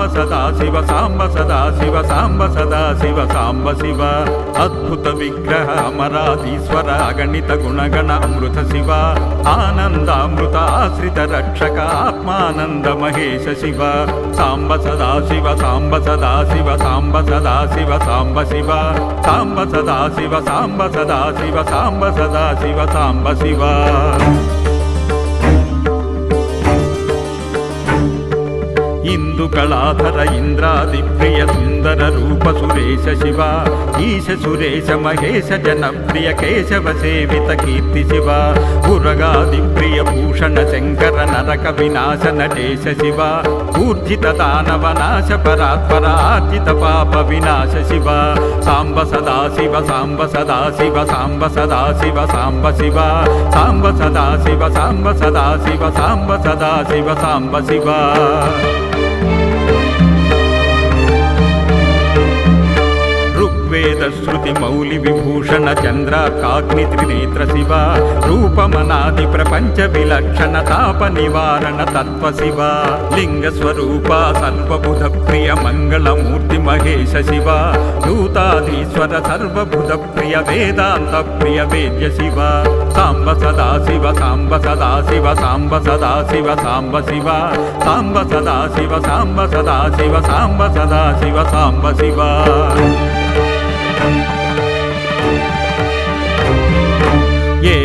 సాంబ సదా శివ సాంబ సదా శివ సాంబ సదా శివ సాంబ శివ. అద్భుత విగ్రహ అమరాధీశ్వర అగణిత గుణగణ అమృత శివ. ఆనందామృత ఆశ్రిత రక్షక ఆత్మానంద మహేశ శివ. సాంబ సదా శివ సాంబ సదా శివ సాంబ సదా శివ సాంబ శివ. సాంబ సదా శివ సాంబ సదా శివ సాంబ సదా శివ సాంబ శివ. ఇందుకళాధర ఇంద్రాది ప్రియ సుందర రూప సురేశ శివ ఈశ సురేశ మహేశ జనప్రియ కేశవ సేవిత కీర్తి శివ ఉరగాది ప్రియ భూషణ శంకర నరక వినాశ నటేశ శివ ఊర్జిత దానవ నాశ పరాత్పర ఆర్జిత పాప వినాశ శివ సాంబ సదా శివ సాంబ సదా శివ సాంబ సదా శివ సాంబ శివ సాంబ సదా శివ సాంబ సదా శివ సాంబ సదా శివ సాంబ శివ. ఋగ్వేద శృతి మౌలి విభూషణ చంద్రాకాగ్ని త్రినేత్ర శివ రూపమనాది ప్రపంచ విలక్షణ తాప నివారణ తత్వ శివ లింగ స్వరూప సర్వబుధ ప్రియ మంగళమూర్తి మహేశ శివ దూతాధీశ్వర సర్వబుధ ప్రియ వేదాంత ప్రియ వేద్య శివ సాంబ సదా శివ సాంబ సదా శివ సాంబ సదా శివ సాంబ శివ సాంబ సదా శివ సాంబ సదా శివ సాంబ సదా శివ సాంబ శివ Thank you.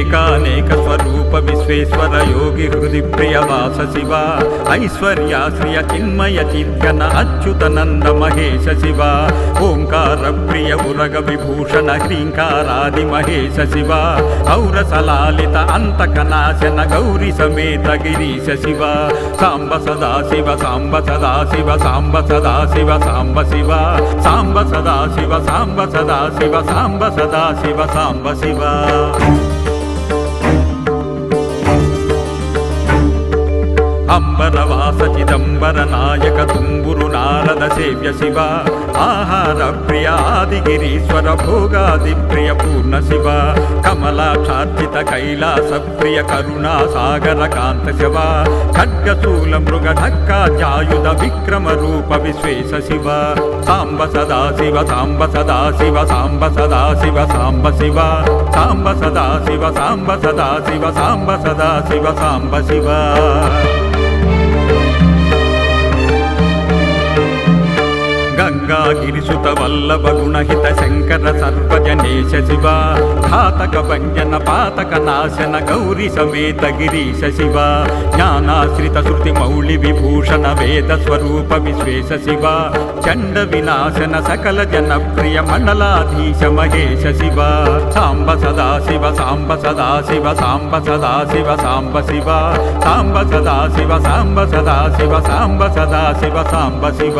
ఏకానేక స్వరూప విశ్వేశ్వర యోగి హృది ప్రియవాస శివ. ఐశ్వర్యాశ్రియ చిన్మయ చిద్గన అచ్యుతనంద మహేశ శివ. ఓంకార ప్రియ ఉరగ విభూషణ హ్రీంకారాది మహేశ శివ. ఔరసలాలిత అంతక నాశన గౌరి సమేత గిరీశ శివ. సాంబ సదా శివ సాంబ సదా శివ సాంబ సదా శివ సాంబ శివ. సాంబ సదా శివ సాంబ సదా శివ సాంబ సదా శివ సాంబ శివ. అంబరవాస చిదంబర నాయక తుంగురు నారద సేవ్య శివ. ఆహార ప్రియాదిగిరీశ్వర భోగాది ప్రియ పూర్ణ శివ కమలాక్షార్చిత కైలాస ప్రియ కరుణా సాగర కాంత శివ ఖడ్గశూల మృగ ఢక్కాజాయుధ విక్రమ రూప విశ్వేశ శివ సాంబ సదా శివ సాంబ సదా శివ సాంబ సదా శివ సాంబ శివ సాంబ సదా శివ సాంబ సదా శివ సాంబ సదా శివ సాంబ శివ గంగా గిరిసుత వల్లభ గుణహిత శంకర సర్వజనేశ శివ. ఘాతక భంజన పాతక నాశన గౌరీ సమేత గిరీశ శివ. జ్ఞానాశ్రిత శృతి మౌళి విభూషణ వేద స్వరూప విశ్వేశ శివ. చండ వినాశన సకల జన ప్రియ మండలాధీశ మహేశ శివ. సాంబ సదా శివ సాంబ సదా శివ సాంబ సదా శివ సాంబ శివ. సాంబ సదా శివ సాంబ సదా శివ సాంబ సదా శివ సాంబ శివ.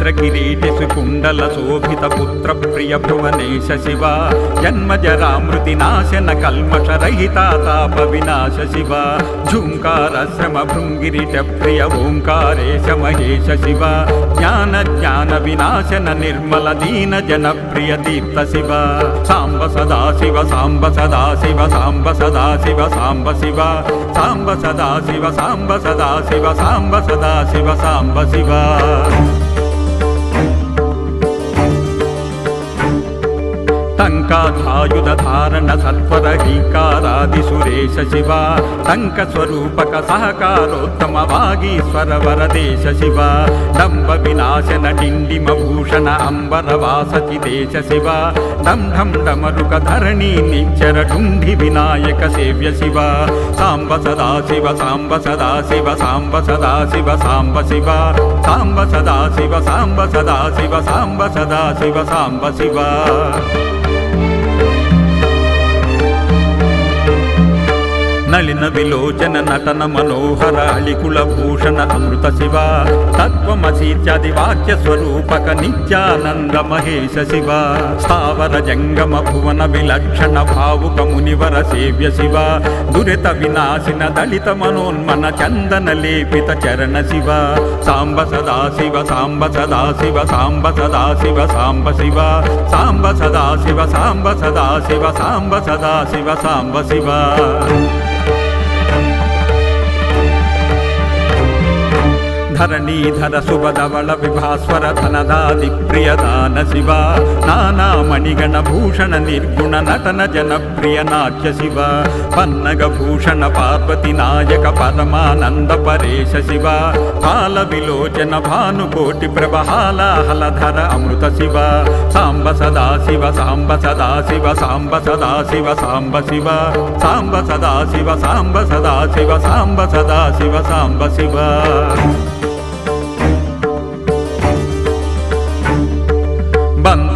ఛత్రకిరీటి కుండల శోభిత పుత్ర ప్రియ భువనేశ శివ. జన్మ జరామృతి నాశన కల్మష రహితాతాప వినాశ శివ. ఝుంకార శ్రమ భృంగిరిట ప్రియ ఓంకారేశ మహేశ శివ. జ్ఞాన జ్ఞాన వినాశన నిర్మల దీన జన ప్రియ దీప్త శివ. సాంబ సదా శివ సాంబ సదా శివ సాంబ సదా శివ సాంబ శివ. సాంబ సదా శివ సాంబ సదా శివ సాంబ సదా శివ సాంబ శివ. టంకాధాయుధ ధారణ సత్వర హీకారాది సురేశ శివ టంక స్వరూపక సహకారోత్తమ వాగీశ్వర వరదేశ శివ డంబ వినాశన డిండిమ భూషణ అంబర వాసతి దేశ శివ డం ఢం డమరుక ధరణి నిచ్చర డుండి వినాయక సేవ్య శివ సాంబ సదా శివ సాంబ సదా శివ సాంబ సదా శివ సాంబ శివ సాంబ సదా శివ సాంబ సదా శివ సాంబ సదా శివ సాంబ శివ నళిన విలోచన నటన మనోహర అళికుల భూషణ అమృత శివ. తత్వమసీత్యాది వాక్య స్వరూపక నిత్యానంద మహేశ శివ. స్థావర జంగమ భువన విలక్షణ భావుక మునివర సేవ్య శివ. దురిత వినాశిన దళిత మనోన్మన చందన లేపిత చరణ శివ. సాంబ సదా శివ సాంబ సదా శివ సాంబ సదా శివ సాంబ శివ. సాంబ సదా శివ సాంబ సదా శివ సాంబ సదా శివ సాంబ శివ. ధరణీధర సుభధవళ విభాస్వర ధనదాది ప్రియదాన శివ. నానా మణిగణ భూషణ నిర్గుణ నటన జనప్రియ నాట్య శివ. పన్నగ భూషణ పార్వతి నాయక పరమానంద పరేశ శివ. కాల విలోచన భానుకోటి ప్రభహాల హలధర అమృత శివ. సాంబ సదా శివ సాంబ సదా శివ సాంబ సదా శివ సాంబ శివ. సాంబ సదా శివ సాంబ సదా శివ సాంబ సదా శివ సాంబ శివ.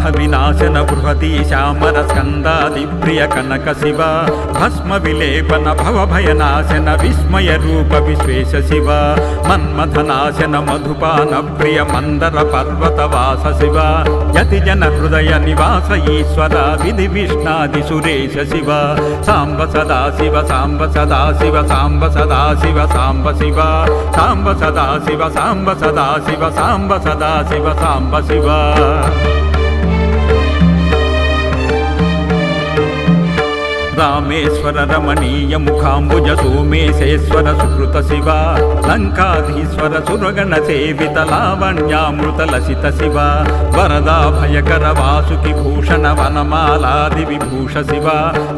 బంధ వినాశన బృహతి శ్యామర స్కందాది ప్రియ కనక శివ. భస్మ విలేపన భవభయనాశన విస్మయ రూప విశ్వేశ శివ. మన్మథనాశన మధుపాన ప్రియ మందర పర్వత వాస శివ. యతి జన హృదయ నివాస ఈశ్వర విధి విష్ణాది సురేశ శివ. సాంబ సదా శివ సాంబ సదా శివ సాంబ సదా శివ సాంబ శివ. సాంబ సదా శివ సాంబ సదా శివ సాంబ సదా శివ సాంబ శివ. రామేశ్వర రమణీయ ముఖాంబుజ సోమేశేశ్వర సుకృత శివ లంకాధీశ్వర సురగణ సేవిత లావణ్యామృత లసిత శివ వరదాభయకర వాసుకి భూషణ వనమాలాది విభూష శివ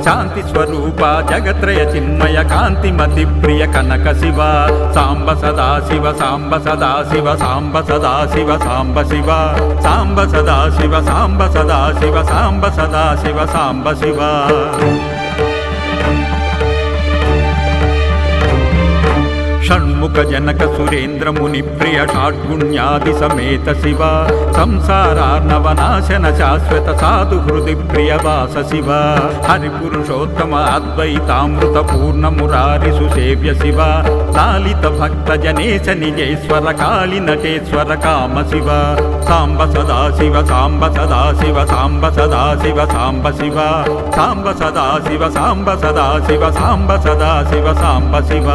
శాంతి స్వరూప జగత్రయ చిన్మయ కాంతిమతి ప్రియ కనక శివ సాంబ సదా శివ సాంబ సదా శివ సాంబ సదా శివ సాంబ శివ సాంబ సదా శివ సాంబ సదా శివ సాంబ సదా శివ సాంబ శివ. షణ్ముఖ జనక సురేంద్రముని ప్రియ షాడ్గుణ్యాది సమేత శివ. సంసారార్ణవనాశన శాశ్వత సాధు హృది ప్రియ వాస శివ. హరిపురుషోత్తమ అద్వైతామృత పూర్ణమురారి సుసేవ్య శివ. లాలిత భక్త జనేశ నిజేశ్వర కాళి నటేశ్వర కామ శివ. సాంబ సదా శివ సాంబ సదా శివ సాంబ సదా శివ సాంబ శివ. సాంబ సదా శివ సాంబ సదా శివ సాంబ సదా శివ సాంబ శివ.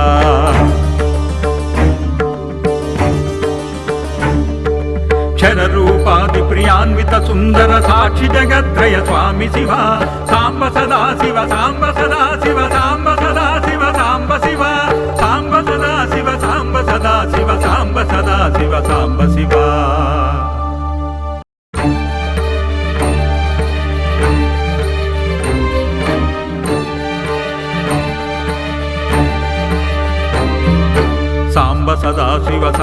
క్షరరూపాది ప్రియాన్విత సుందర సాక్షి జగత్రయ స్వామి శివ. సాంబ సదా శివ సాంబ సదా శివ సాంబ సదా శివ సాంబ శివ. సాంబ సదా శివ సాంబ సదా శివ సాంబ సదా శివ సాంబ శివ.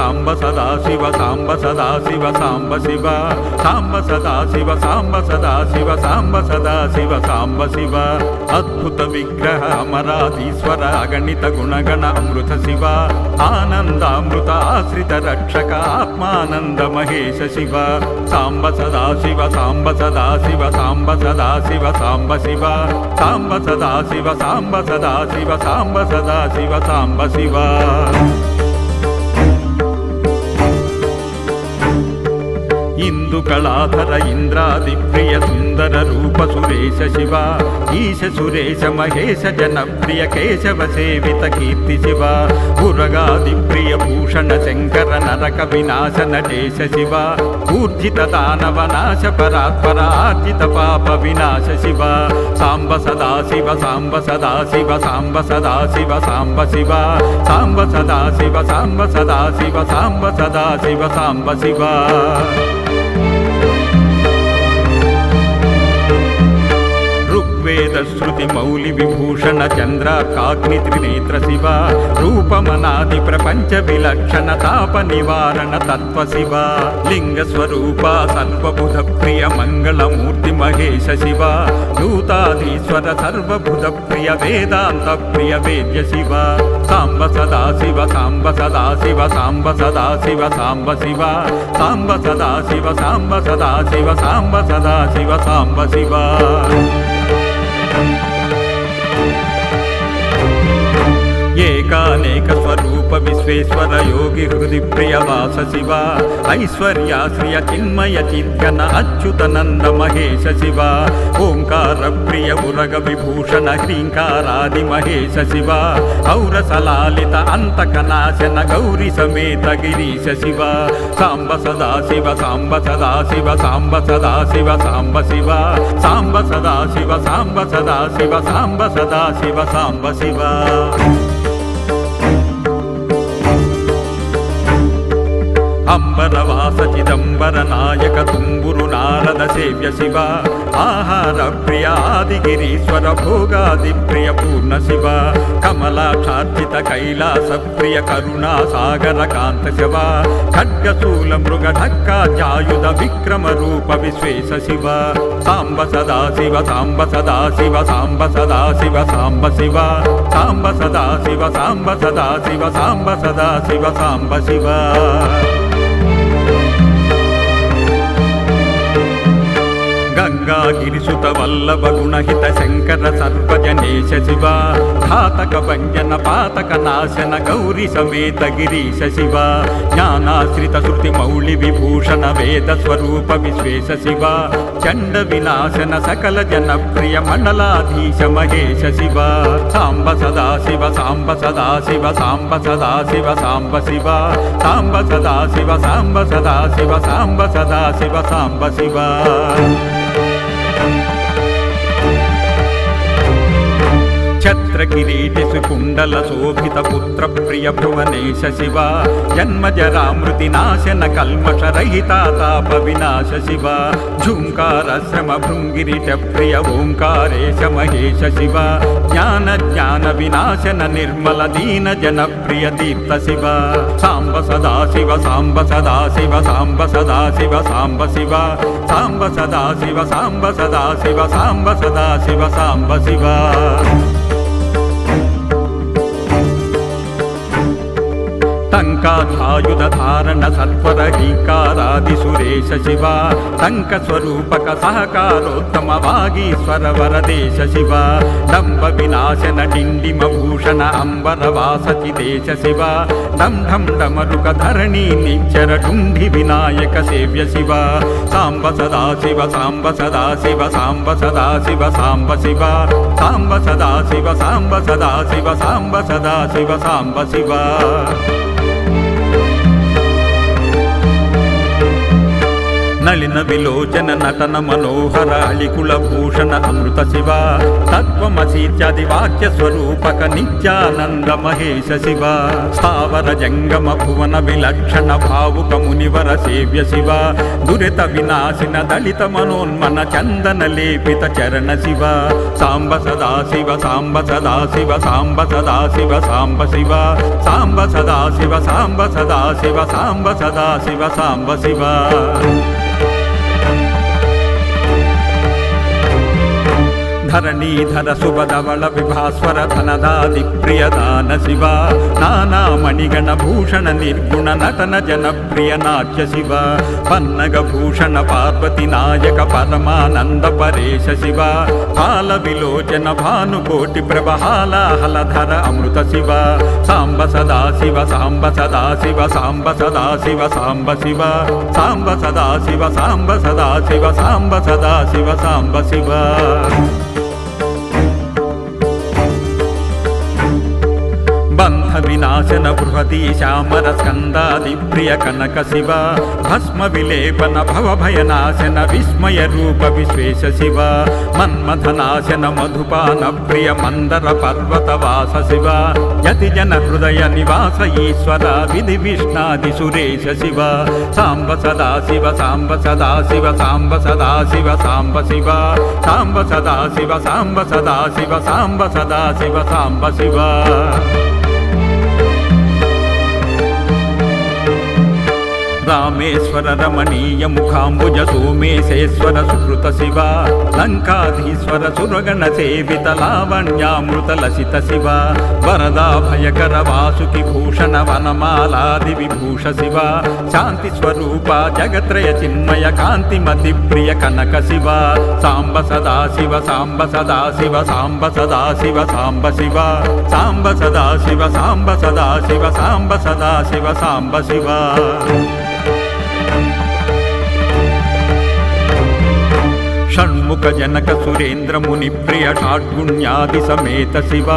సాంబ సదాశివ సాంబ సదాశివ సాంబ శివ సాంబ సదాశివ సాంబ సదాశివ సాంబ సదాశివ సాంబ శివ అద్భుత విగ్రహ అమరాధీశ్వర అగణిత గుణగణ అమృత శివ ఆనందామృత ఆశ్రిత రక్షక ఆత్మానంద మహేశ శివ సాంబ సదా శివ సాంబ సదాశివ సాంబ సదా శివ సాంబ శివ సాంబ సదాశివ సాంబ సదాశివ సాంబ సదా శివ సాంబ శివ ఇందుకళాధర ఇంద్రాది ప్రియ సుందర రూప సురేశ శివ ఈశ సురేశ మహేశ జన ప్రియ కేశవ సేవిత కీర్తి శివ పురగాది ప్రియ భూషణ శంకర నరక వినాశ నటేశ శివ ఊర్జిత దానవ నాశ పరాత్పర ఆర్జిత పాప వినాశ శివ సాంబ సదా శివ సాంబ సదా శివ సాంబ సదా శివ సాంబ శివ సాంబ సదా శివ సాంబ సదా శివ సాంబ సదా శివ సాంబ శివ. శ్రుతి మౌలి విభూషణ చంద్ర కాగ్ని త్రినేత్ర శివ రూపమనాది ప్రపంచ విలక్షణ తాప నివారణ తత్వ శివ లింగ స్వరూప సర్వబుధ ప్రియ మంగళమూర్తి మహేశ శివ దూతాధీశ్వర సర్వబుధ ప్రియ వేదాంత ప్రియ వేద్య శివ సాంబ సదా శివ సాంబ సదా శివ సాంబ సదా శివ సాంబ శివ సాంబ సదా శివ సాంబ సదా శివ సాంబ సదా శివ సాంబ శివ Thank you. అనేకానేక స్వరూప విశ్వేశ్వర యోగి హృది ప్రియవాస శివ ఐశ్వర్యాశ్రియ చిన్మయ చిద్గణ అచ్యుతనంద మహేశ శివ ఓంకార ప్రియ ఉరగ విభూషణ హ్రీంకారాది మహేశ శివ ఔరసలాలిత అంతక నాశన గౌరి సమేత గిరీశ శివ సాంబ సదా శివ సాంబ సదా శివ సాంబ సదా శివ సాంబ శివ సాంబ సదా శివ సాంబ సదా శివ సాంబ సదా శివ సాంబ శివ అంబరవాస చిదంబర నాయక తుంబురు నారద సేవ్య శివ. ఆహార ప్రియ ఆదిగిరీశ్వర భోగాది ప్రియ పూర్ణ శివ కమలాక్షార్చిత కైలాస ప్రియ కరుణా సాగర కాంత శివ ఖడ్గశూల మృగ ఢక్కాజాయుధ విక్రమ రూప విశ్వేశ శివ సాంబ సదా శివ సాంబ సదా శివ సాంబ సదా శివ సాంబ శివ సాంబ సదా శివ సాంబ సదా శివ సాంబ సదా శివ సాంబ శివ గంగాగిరిసుత వల్లభ గుణహిత శంకర సర్వజనేశ శివ. ఘాతక భంజన పాతక నాశన గౌరి సమేత గిరీశ శివ. జ్ఞానాశ్రిత శృతి మౌళి విభూషణ వేద స్వరూప విశ్వేశ శివ. చండ వినాశన సకల జన ప్రియ మండలాధీశ మహేశ శివ. సాంబ సదా శివ సాంబ సదా శివ సాంబ ఛత్ర కిరీటి సుకుండల శోభిత పుత్ర ప్రియ భువనేశ శివ. జన్మజరామృతి నాశన కల్మష రహిత తాప వినాశ శివ. ఝుంకార శ్రమ భృంగిరిట ప్రియ ఓంకారేశ మహేశ శివ. జ్ఞాన జ్ఞాన వినాశన నిర్మల దీన జన ప్రియ తీర్థ శివ. సాంబ సదా శివ సాంబ సదా శివ సాంబ సదా శివ సాంబ శివ. సాంబ సదా శివ సాంబ సదా శివ సాంబ సదా శివ సాంబ శివ. టంకాధాయుధ ధారణ సత్వర హీకారాది సురేశ శివ టంక స్వరూపక సహకారోత్తమ వాగీశ్వర వరదేశ శివ దంభ వినాశన డిండిమ భూషణ అంబర వాసతి దేశ శివ డం డమరుక ధరణి నిచ్చర డుండి వినాయక సేవ్య శివ సాంబ సదా శివ సాంబ సదా శివ సాంబ సదా శివ సాంబ శివ సాంబ సదా శివ సాంబ సదా శివ సాంబ సదా శివ సాంబ శివ నళిన విలోచన నటన మనోహర అళికుల భూషణ అమృత శివ తత్వమసీత్యాది వాక్య స్వరూపక నిత్యానంద మహేశ శివ స్థావర జంగమ భువన విలక్షణ భావుక మునివర సేవ్య శివ దురిత వినాశిన దళిత మనోన్మన చందన లేపిత చరణ శివ సాంబ సదా శివ సాంబ సదా శివ సాంబ సదా శివ సాంబ శివ సాంబ సదా శివ సాంబ సదా శివ సాంబ సదా శివ సాంబ శివ ధరణీధర శుభధవళ విభాస్వర ధనదాది ప్రియదాన శివ. నానా మణిగణ భూషణ నిర్గుణ నటన జనప్రియ నాట్య శివ. పన్నగ భూషణ పార్వతి నాయక పరమానంద పరేశ శివ. పాల విలోచన భానుకోటి ప్రభహాల హలధర అమృత శివ. సాంబ సదా శివ సాంబ సదా శివ సాంబ సదా శివ సాంబ శివ. సాంబ సదా శివ సాంబ సదా శివ సాంబ సదా శివ సాంబ శివ. బంధ వినాశన బృహదీ శ్యామర స్కందాది ప్రియ కనక శివ. భస్మ విలేపన భవభయనాశన విస్మయ రూప విశ్వేశ శివ. మన్మథనాశన మధుపాన ప్రియ మందర పర్వత వాస శివ. యతి జన హృదయ నివాస ఈశ్వర విధి విష్ణాది సురేశ శివ. సాంబ సదా శివ సాంబ సదా శివ సాంబ సదా శివ సాంబ శివ. సాంబ సదా శివ సాంబ సదా శివ సాంబ సదా శివ సాంబ శివ. రామేశ్వర రమణీయ ముఖాంబుజ సోమేశేశ్వర సుకృత శివ లంకాధీశ్వర సురగణ సేవిత లావణ్యామృత లసిత శివ వరదా భయకర వాసుకి భూషణ వనమాలాది విభూష శివ శాంతి స్వరూప జగత్రయ చిన్మయ కాంతిమతి ప్రియ కనక శివ సాంబ సదా శివ సాంబ సదా శివ సాంబ సదా శివ సాంబ శివ సాంబ సదా శివ సాంబ సదా శివ సాంబ సదా శివ సాంబ శివ. షణ్ముఖ జనక సురేంద్ర ప్రియ షాడ్గుణ్యాది సమేత శివ.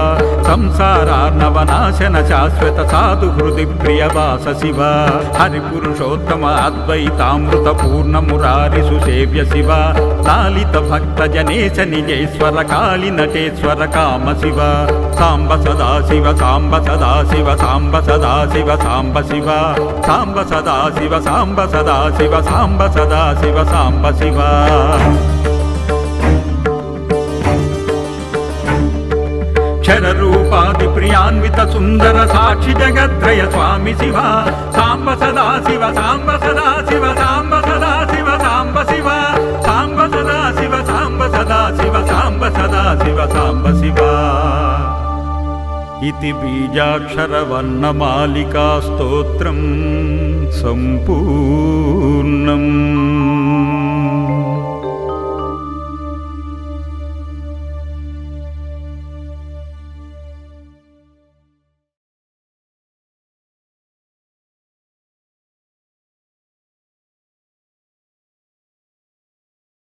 సంసారార్ణవనాశన శాశ్వత సాధు హృది ప్రియవాస శివ. హరిపురుషోత్తమ అద్వైతామృత పూర్ణమురారి సుసేవ్య శివ. లాలిత భక్త జనేశ నిజేశ్వర కాళి నటేశ్వర కామ శివ. సాంబ సదా శివ సాంబ సదా శివ సాంబ సదా శివ సాంబ శివ. సాంబ సదా శివ సాంబ సదా శివ సాంబ సదా శివ సాంబ శివ. క్షరరూపాది ప్రియాన్విత సుందర సాక్షి జగత్రయ స్వామి శివ సాంబ సదా శివ సాంబ సదా శివ సాంబ సదా శివ సాంబ శివ సాంబ సదా శివ సాంబ సదా శివ సాంబ సదా శివ సాంబ శివ ఇతి బీజాక్షరవర్ణమాలికా స్తోత్రం సంపూర్ణం